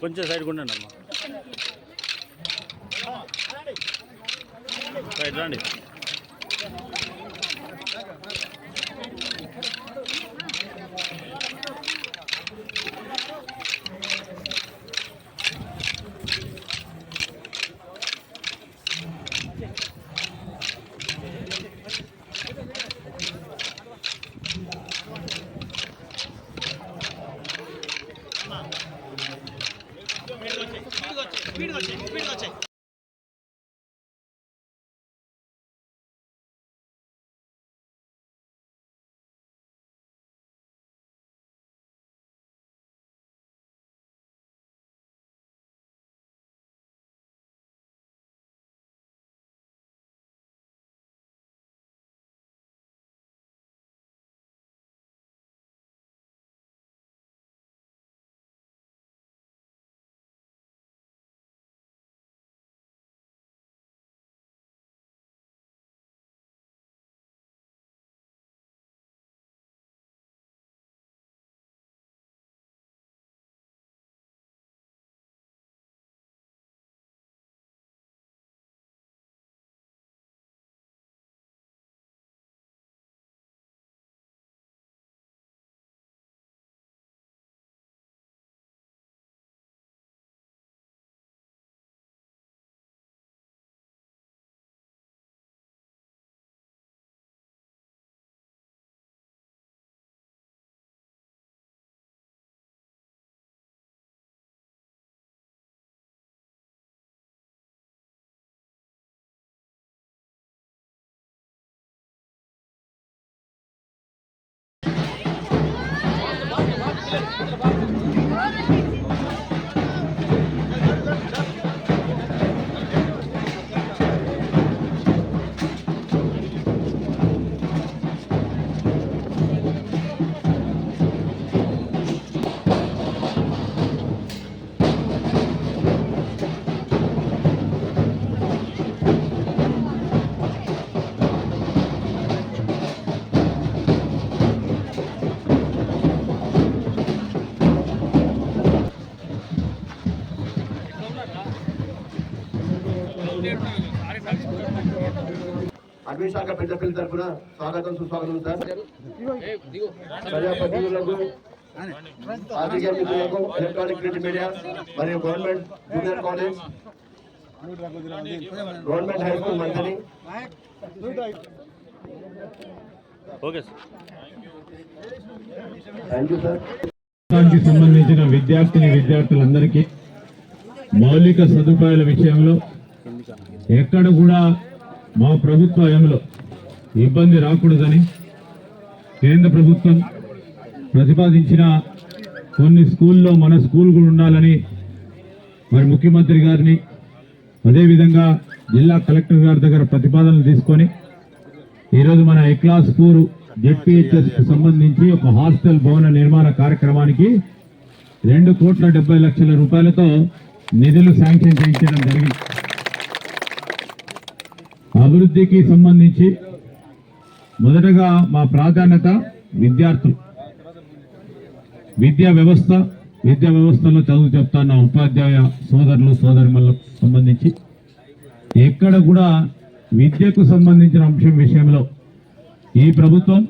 కొంచెం సైడ్ ఉండండి అమ్మా. రైట్ రండి. Thank you. అటవీ శాఖ పెద్ద పిల్లల తరఫున స్వాగతం సుస్వాగతం సార్. ప్రజాప్రతినిధులకు ఆర్థిక మిత్రులకు ఎలక్ట్రానిక్ ప్రింట్ మీడియా మరియు government junior college government high school మంత్రి ఓకే సార్. సంబంధించిన విద్యార్థిని విద్యార్థులందరికీ మౌలిక సదుపాయాల విషయంలో ఎక్కడ కూడా మా ప్రభుత్వ హయాంలో ఇబ్బంది రాకూడదని కేంద్ర ప్రభుత్వం ప్రతిపాదించిన కొన్ని స్కూల్లో మన స్కూల్ కూడా ఉండాలని మరి ముఖ్యమంత్రి గారిని అదేవిధంగా జిల్లా కలెక్టర్ గారి దగ్గర ప్రతిపాదనలు తీసుకొని ఈరోజు మన ఎక్లాస్పూర్ జెడ్పీహెచ్ఎస్కి సంబంధించి ఒక హాస్టల్ భవన నిర్మాణ కార్యక్రమానికి రెండు కోట్ల డెబ్బై లక్షల రూపాయలతో నిధులు శాంక్షన్ చేయించడం జరిగింది. అభివృద్ధికి సంబంధించి మొదటగా మా ప్రాధాన్యత విద్యార్థులు. విద్యా వ్యవస్థ విద్యా వ్యవస్థలో చదువు చెప్తాన్న ఉపాధ్యాయ సోదరులు సోదరులకు సంబంధించి ఎక్కడ కూడా విద్యకు సంబంధించిన అంశం విషయంలో ఈ ప్రభుత్వం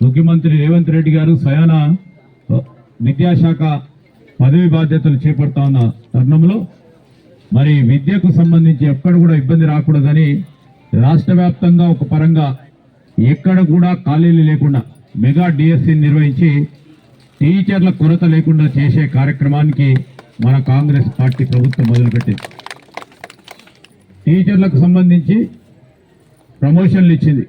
ముఖ్యమంత్రి రేవంత్ రెడ్డి గారు స్వయాన విద్యాశాఖ పదవి బాధ్యతలు చేపడతా ఉన్న తరుణంలో మరి విద్యకు సంబంధించి ఎక్కడ కూడా ఇబ్బంది రాకూడదని రాష్ట్ర వ్యాప్తంగా ఒక పరంగా ఎక్కడ కూడా ఖాళీలు లేకుండా మెగా డిఎస్సి నిర్వహించి టీచర్ల కొరత లేకుండా చేసే కార్యక్రమానికి మన కాంగ్రెస్ పార్టీ ప్రభుత్వం మొదలుపెట్టింది. టీచర్లకు సంబంధించి ప్రమోషన్లు ఇచ్చింది.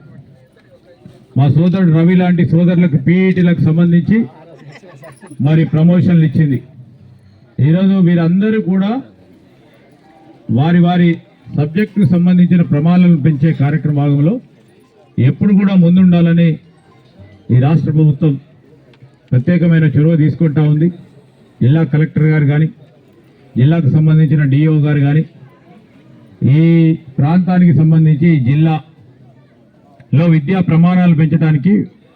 మా సోదరుడు రవి లాంటి సోదరులకు పీఈటీలకు సంబంధించి మరి ప్రమోషన్లు ఇచ్చింది. ఈరోజు వీరందరూ కూడా వారి వారి సబ్జెక్టుకు సంబంధించిన ప్రమాణాలను పెంచే కార్యక్రమ భాగంలో ఎప్పుడు కూడా ముందుండాలని ఈ రాష్ట్ర ప్రభుత్వం ప్రత్యేకమైన చొరవ తీసుకుంటా ఉంది. జిల్లా కలెక్టర్ గారు కానీ జిల్లాకు సంబంధించిన డిఓ గారు కానీ ఈ ప్రాంతానికి సంబంధించి జిల్లాలో విద్యా ప్రమాణాలు పెంచడానికి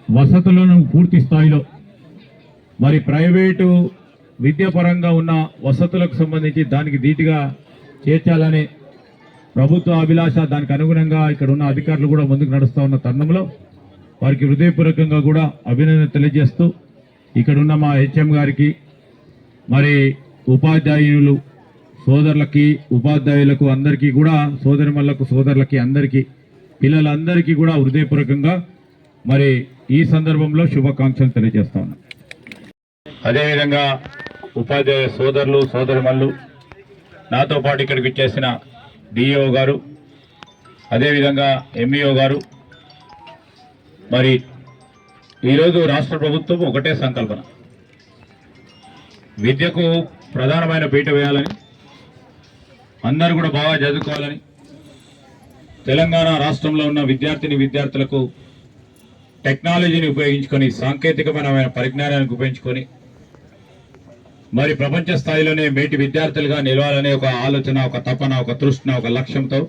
వసతులను పూర్తి స్థాయిలో మరి ప్రైవేటు విద్యాపరంగా ఉన్న వసతులకు సంబంధించి దానికి ధీటుగా చేర్చాలనే ప్రభుత్వ అభిలాష దానికి అనుగుణంగా ఇక్కడ ఉన్న అధికారులు కూడా ముందుకు నడుస్తూ ఉన్న తరుణంలో వారికి హృదయపూర్వకంగా కూడా అభినందన తెలియజేస్తూ ఇక్కడ ఉన్న మా హెచ్ఎం గారికి మరి ఉపాధ్యాయులు సోదరులకి ఉపాధ్యాయులకు అందరికీ కూడా సోదరిమల్లకు సోదరులకి అందరికీ పిల్లలందరికీ కూడా హృదయపూర్వకంగా మరి ఈ సందర్భంలో శుభాకాంక్షలు తెలియజేస్తా ఉన్నాం. అదేవిధంగా ఉపాధ్యాయ సోదరులు సోదరిమల్లు నాతో పాటు ఇక్కడికి ఇచ్చేసిన డిఈఓ గారు అదేవిధంగా ఎంఈఓ గారు. మరి ఈరోజు రాష్ట్ర ప్రభుత్వం ఒకటే సంకల్పన. విద్యకు ప్రధానమైన పీట వేయాలని అందరూ కూడా బాగా చదువుకోవాలని తెలంగాణ రాష్ట్రంలో ఉన్న విద్యార్థిని విద్యార్థులకు టెక్నాలజీని ఉపయోగించుకొని సాంకేతికమైన పరిజ్ఞానాన్ని ఉపయోగించుకొని మరి ప్రపంచ స్థాయిలోనే మేటి విద్యార్థులుగా నిలవాలనే ఒక ఆలోచన ఒక తపన ఒక తృష్ణ ఒక లక్ష్యంతో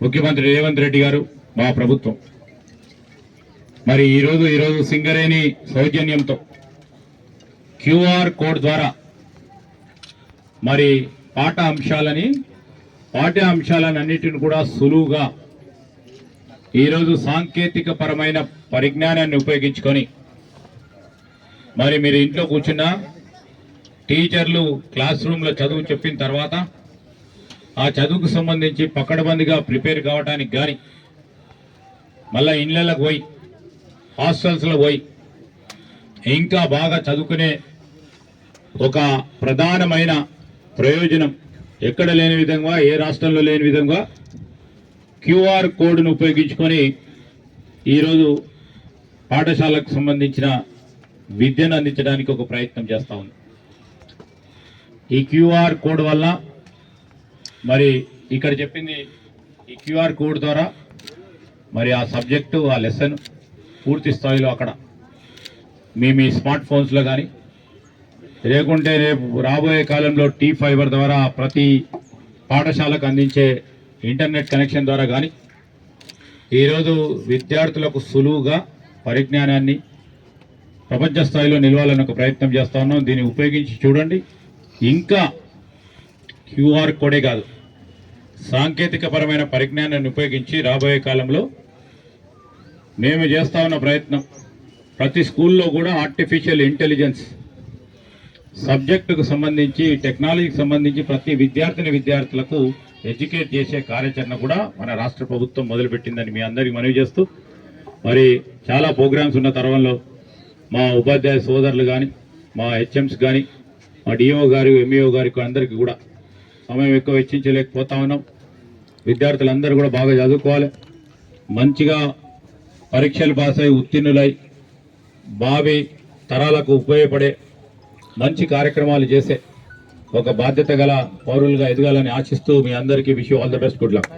ముఖ్యమంత్రి రేవంత్ రెడ్డి గారు మా ప్రభుత్వం. మరి ఈరోజు ఈరోజు సింగరేణి సౌజన్యంతో క్యూఆర్ కోడ్ ద్వారా మరి పాఠ అంశాలని పాఠ్య అంశాలను అన్నిటిని కూడా సులువుగా ఈరోజు సాంకేతిక పరమైన పరిజ్ఞానాన్ని ఉపయోగించుకొని మరి మీరు ఇంట్లో కూర్చున్నా టీచర్లు క్లాస్ రూమ్లో చదువు చెప్పిన తర్వాత ఆ చదువుకు సంబంధించి పక్కడబందిగా ప్రిపేర్ కావడానికి కానీ మళ్ళా ఇండ్లకు పోయి హాస్టల్స్లో పోయి ఇంకా బాగా చదువుకునే ఒక ప్రధానమైన ప్రయోజనం ఎక్కడ లేని విధంగా ఏ రాష్ట్రంలో లేని విధంగా క్యూఆర్ కోడ్ను ఉపయోగించుకొని ఈరోజు పాఠశాలకు సంబంధించిన విద్యను అందించడానికి ఒక ప్రయత్నం చేస్తా ఉంది. ఈ క్యూఆర్ కోడ్ వల్ల మరి ఇక్కడ చెప్పింది ఈ క్యూఆర్ కోడ్ ద్వారా మరి ఆ సబ్జెక్టు ఆ లెసన్ పూర్తి స్థాయిలో అక్కడ మీ మీ స్మార్ట్ ఫోన్స్లో కానీ లేకుంటే రేపు రాబోయే కాలంలో టీ ఫైబర్ ద్వారా ప్రతి పాఠశాలకు అందించే ఇంటర్నెట్ కనెక్షన్ ద్వారా కానీ ఈరోజు విద్యార్థులకు సులువుగా పరిజ్ఞానాన్ని ప్రపంచ స్థాయిలో నిలవాలని ఒక ప్రయత్నం చేస్తా ఉన్నాం. దీన్ని ఉపయోగించి చూడండి. ఇంకా క్యూఆర్ కోడే కాదు. సాంకేతికపరమైన పరిజ్ఞానాన్ని ఉపయోగించి రాబోయే కాలంలో మేము చేస్తా ఉన్న ప్రయత్నం ప్రతి స్కూల్లో కూడా ఆర్టిఫిషియల్ ఇంటెలిజెన్స్ సబ్జెక్టుకు సంబంధించి టెక్నాలజీకి సంబంధించి ప్రతి విద్యార్థిని విద్యార్థులకు ఎడ్యుకేట్ చేసే కార్యాచరణ కూడా మన రాష్ట్ర ప్రభుత్వం మొదలుపెట్టిందని మీ అందరికీ మనవి చేస్తూ మరి చాలా ప్రోగ్రామ్స్ ఉన్న తరుణంలో మా ఉపాధ్యాయ సోదరులు కానీ మా హెచ్ఎంస్ కానీ మా డిఓ గారు ఎంఈఓ గారికి అందరికీ కూడా సమయం ఎక్కువ వెచ్చించలేకపోతా ఉన్నాం. విద్యార్థులందరూ కూడా బాగా చదువుకోవాలి. మంచిగా పరీక్షలు పాస్ అయి ఉత్తీర్ణులై భావి తరాలకు ఉపయోగపడే మంచి కార్యక్రమాలు చేసే ఒక బాధ్యత గల పౌరులుగా ఎదగాలని ఆశిస్తూ మీ అందరికీ విషయం all the best. Good luck.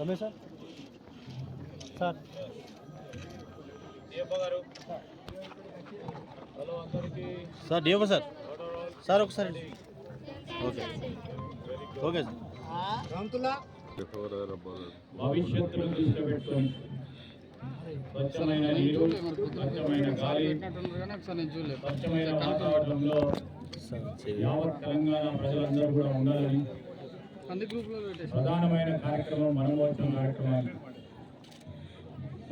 Ramesh sir sir. Sir DO sir. Sir ఒకసారి. ఓకే. Okay sir. భవిష్యత్తును దృష్టిలో పెట్టుకొని స్వచ్ఛమైన నీరు స్వచ్ఛమైన గాలి స్వచ్ఛమైన వాతావరణంలో సార్ చేయి. యావత్ తెలంగాణ ప్రజలందరూ కూడా ఉండాలని ప్రధానమైన కార్యక్రమం మనమోత్సవం కార్యక్రమం.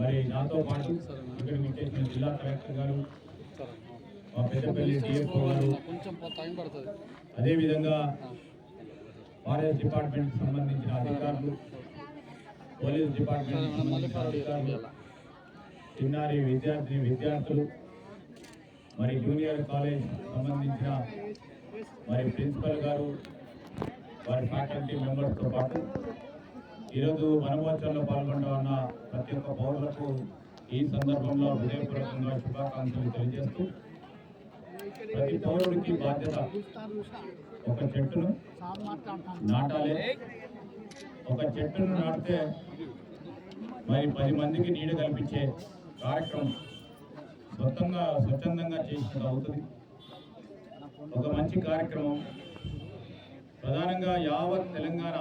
మరి నాతో పాటు ఇక్కడ విచ్చేసిన జిల్లా కలెక్టర్ గారు మా పెద్దపల్లి డిఎఫ్ఓ గారు అదేవిధంగా ఫారెస్ట్ డిపార్ట్మెంట్ సంబంధించిన అధికారులు పోలీస్ డిపార్ట్మెంట్ సంబంధించిన అధికారులు చిన్నారి విద్యార్థి విద్యార్థులు మరి జూనియర్ కాలేజ్ సంబంధించిన మరి ప్రిన్సిపల్ గారు వారి ఫ్యాకల్టీ మెంబర్స్తో పాటు ఈరోజు వనమోత్సవంలో పాల్గొంటున్న ప్రతి ఒక్క పౌరులకు ఈ సందర్భంలో హృదయపూర్వకంగా శుభాకాంక్షలు తెలియజేస్తూ ప్రతి పౌరుడికి బాధ్యత ఒక చెట్టును నాటాలి. ఒక చెట్టును నాటితే మరి పది మందికి నీడ కల్పించే కార్యక్రమం సొంతంగా స్వచ్ఛందంగా చేసినట్టు అవుతుంది. ఒక మంచి కార్యక్రమం. ప్రధానంగా యావత్ తెలంగాణ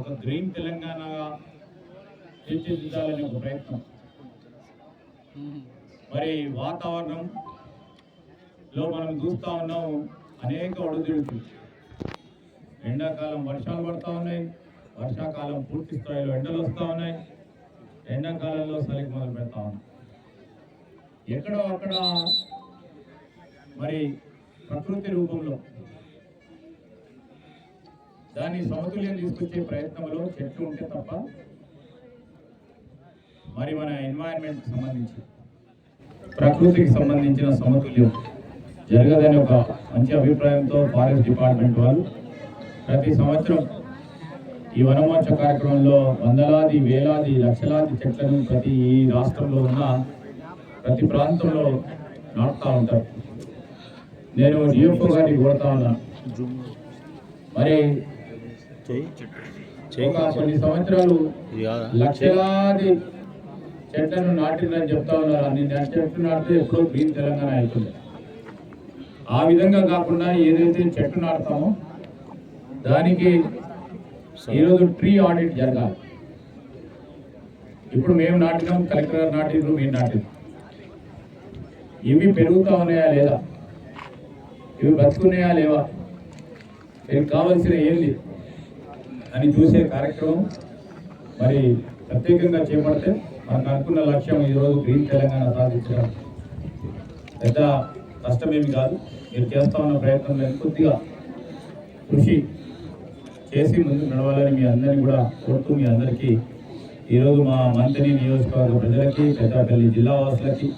ఒక గ్రీన్ తెలంగాణగా తీర్చిదిద్దాలని ఒక ప్రయత్నం. మరి వాతావరణంలో మనం చూస్తూ ఉన్నాం అనేక ఒడిదుడుకులు. ఎండాకాలం వర్షాలు పడతా ఉన్నాయి వర్షాకాలం పూర్తి స్థాయిలో ఎండలు వస్తూ ఉన్నాయి ఎండాకాలంలో చలికి మొదలు పెడతా ఉన్నాం. ఎక్కడో అక్కడ మరి ప్రకృతి రూపంలో దాన్ని సమతుల్యం తీసుకొచ్చే ప్రయత్నంలో చెట్లు ఉంటే తప్ప మరి మన ఎన్వైరన్మెంట్ సంబంధించి ప్రకృతికి సంబంధించిన సమతుల్యం జరగదని ఒక మంచి అభిప్రాయంతో ఫారెస్ట్ డిపార్ట్మెంట్ వాళ్ళు ప్రతి సంవత్సరం ఈ వనమోర్చ కార్యక్రమంలో వందలాది వేలాది లక్షలాది చెట్లను ప్రతి ఈ రాష్ట్రంలో ఉన్న ప్రతి ప్రాంతంలో నాటుతూ ఉంటారు. నేను డిఎఫ్ఓ గారికి కోరుతా ఉన్నాను. మరి కొన్ని సంవత్సరాలు లక్షలాది చెట్లను నాటిందని చెప్తా ఉన్నారు? అన్ని చెట్లు నాటితే ఎప్పుడో గ్రీన్ తెలంగాణ అవుతుంది ఆ విధంగా కాకుండా ఏదైతే చెట్టు నాటుతామో దానికి ఈరోజు ట్రీ ఆడిట్ జరగాలి. ఇప్పుడు మేము నాటినాం కలెక్టర్ గారు నాటిండ్రు మేము నాటిండ్రు ఇవి పెరుగుతా ఉన్నాయా లేదా? ఇవి బతుకున్నాయా లేవా? దీనికి కావాల్సిన ఏంది అని చూసే కార్యక్రమం మరి ప్రత్యేకంగా చేపడితే మనకు అనుకున్న లక్ష్యం ఈరోజు గ్రీన్ తెలంగాణ సాధించడం పెద్ద కష్టమేమి కాదు. మీరు చేస్తా ఉన్న ప్రయత్నంలో కొద్దిగా కృషి చేసి ముందుకు నడవాలని మీ అందరినీ కూడా కోరుతూ మీ అందరికీ ఈరోజు మా మంత్రి నియోజకవర్గ ప్రజలకి పెద్దపల్లి జిల్లా వాసులకి